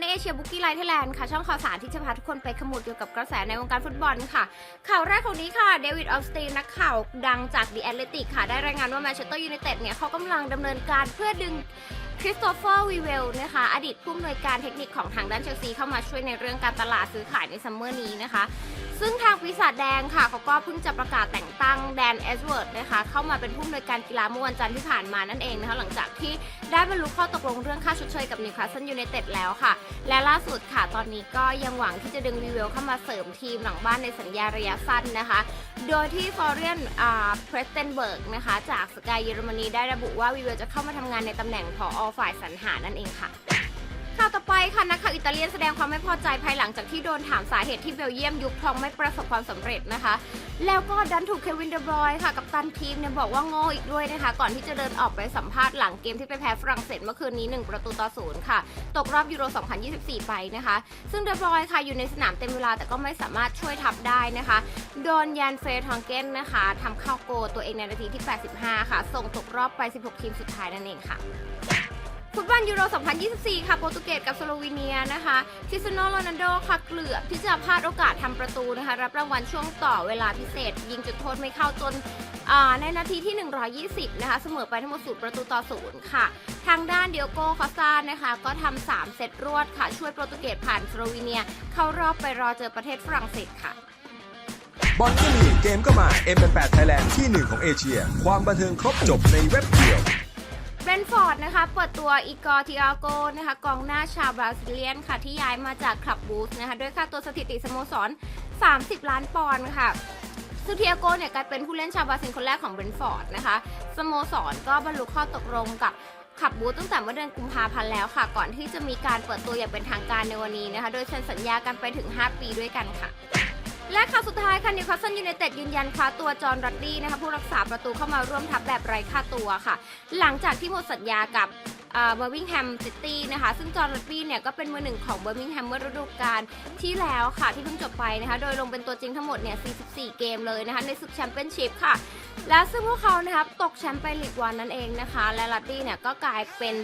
ในเอเชียบุกี้ไทยแลนด์ค่ะช่องข่าวสารที่จะพาทุกคนไปขมุดเกี่ยวกับกระแสในวงการฟุตบอลค่ะ ข่าวแรกของนี้ค่ะเดวิดออฟสตีนนักข่าวดังจากดีแอตเลติกค่ะ ได้รายงานว่าแมนเชสเตอร์ยูไนเต็ดเนี่ยเขากำลังดำเนินการเพื่อดึงคริสโตเฟอร์วีเวลนะคะ อดีตผู้อำนวยการเทคนิคของทางด้านเชลซีเข้ามาช่วยในเรื่องการตลาดซื้อขายในซัมเมอร์นี้นะคะ ซึ่งทางปีศาจแดงค่ะเขาก็เพิ่งจะประกาศแต่งตั้งแดนเอสเวิร์ดนะคะ เข้ามาเป็นผู้อำนวยการกีฬาเมื่อวันจันทร์ที่ผ่านมานั่นเองนะคะ หลังจากที่ บรรลุข้อตกลงเรื่องค่าชดเชยกับนิวคาสเซิลยูไนเต็ดแล้วค่ะ และล่าสุดค่ะ ตอนนี้ก็ยังหวังที่จะดึงวีเวลเข้ามาเสริมทีมหลังบ้านในสัญญาระยะสั้นนะคะ โดยที่ฟอร์เรียนอ่าเพรสเทนเบิร์กนะคะ จากสกายเยอรมนีได้ระบุว่าวีเวลจะเข้ามาทำงานในตำแหน่งผอฝ่ายสรรหานั่นเองค่ะ ต่อไปค่ะนักข่าวอิตาเลียนแสดงความไม่พอใจภายหลังจากที่โดนถามสาเหตุที่เบลเยียมยุบทองไม่ประสบความสำเร็จนะคะ แล้วก็ดันถูกเควินเดบรอยค่ะกับตันทีมเนี่ยบอกว่าโง่อีกด้วยนะคะ ก่อนที่จะเดินออกไปสัมภาษณ์หลังเกมที่ไปแพ้ฝรั่งเศสเมื่อคืนนี้ 1 ประตูต่อศูนย์ค่ะ ตกรอบยูโร 2024 ไปนะคะ ซึ่งเดบรอยค่ะอยู่ในสนามเต็มเวลาแต่ก็ไม่สามารถช่วยทัพได้นะคะโดนยันเฟรทองเกนนะคะทำเข้าโกตัวเองในนาทีที่ 85 ค่ะ ส่งตกรอบไป 16 ทีมสุดท้ายนั่นเองค่ะ ฟุตบอลยูโร 2024 ค่ะโปรตุเกสกับสโลวีเนียนะคะคริสเตียโนโรนัลโดค่ะเกลือบที่จะพลาดโอกาสทำประตูนะคะ รับรางวัลช่วงต่อเวลาพิเศษ ยิงจุดโทษไม่เข้าจนาในนาทีที่ 120 นะคะ เสมอไปทั้งหมดสูประตูต่อศูนย์ค่ะ ทางด้านเดียโก้คอสตานะคะ ก็ทำ3เซตรวดค่ะ ช่วยโปรตุเกสผ่านสโลวีเนีย เข้ารอบไปรอเจอประเทศฝรั่งเศสค่ะบอลก็มีเกมก็มา M8 Thailand ที่หนึ่งของเอเชีย ความบันเทิงครบจบในเว็บเดียว เบรนฟอร์ดนะคะ เปิดตัวอีกอร์ทิอาโกนะคะกองหน้าชาวบราซิเลียนค่ะ ที่ย้ายมาจากคลับบูสนะคะด้วยค่าตัวสถิติสโมสร 30 ล้านปอนด์ค่ะซึ่งทิอาโกเนี่ยกลายเป็นผู้เล่นชาวบราซิลคนแรกของเบรนฟอร์ดนะคะสโมสรก็บรรลุข้อตกลงกับขับบูธตั้งแต่เมื่อเดือนกุมภาพันธ์แล้วค่ะ ก่อนที่จะมีการเปิดตัวอย่างเป็นทางการในวันนี้นะคะ โดยเซ็นสัญญากันไปถึง 5 ปีด้วยกันค่ะ และข่าวสุดท้ายค่ะนิวคาสเซิลยูไนเต็ดยืนยันคว้าตัวจอห์นรัดดี้นะคะผู้รักษาประตูเข้ามาร่วมทัพแบบไร้ค่าตัวค่ะ หลังจากที่หมดสัญญากับ เบอร์มิงแฮมซิตี้นะคะ ซึ่งจอห์นรัดดี้เนี่ยก็เป็นมือหนึ่งของเบอร์มิงแฮมเมื่อฤดูกาลที่แล้วค่ะที่เพิ่งจบไปนะคะ โดยลงเป็นตัวจริงทั้งหมดเนี่ย 44 เกมเลยนะคะ ในศึกแชมเปี้ยนชิพค่ะ และซึ่งพวกเขานะครับตกแชมป์ไปลีกวันนั่นเองนะคะ และรัดดี้เนี่ยก็กลายเป็น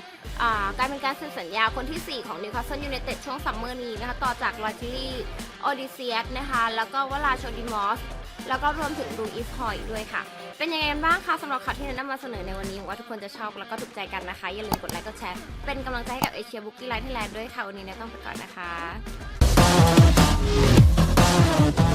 กลายเป็นการเซ็นสัญญาคนที่ 4 ของนิวคาสเซิลยูไนเต็ดช่วงซัมเมอร์นี้นะคะต่อจากลอจิลี่ออดิเซียสนะคะแล้วก็วลาโชดิมอส แล้วก็รวมถึงดูอีฟคอยด้วยค่ะ เป็นยังไงกันบ้างคะสำหรับข่าวที่นำมาเสนอในวันนี้หวังว่าทุกคนจะชอบแล้วก็ถูกใจกันนะคะ อย่าลืมกดไลค์กดแชร์ เป็นกำลังใจให้กับเอเชียบุ๊กี้ไลท์ไทยแลนด์ด้วยค่ะ วันนี้เนี่ยต้องไปก่อนนะคะ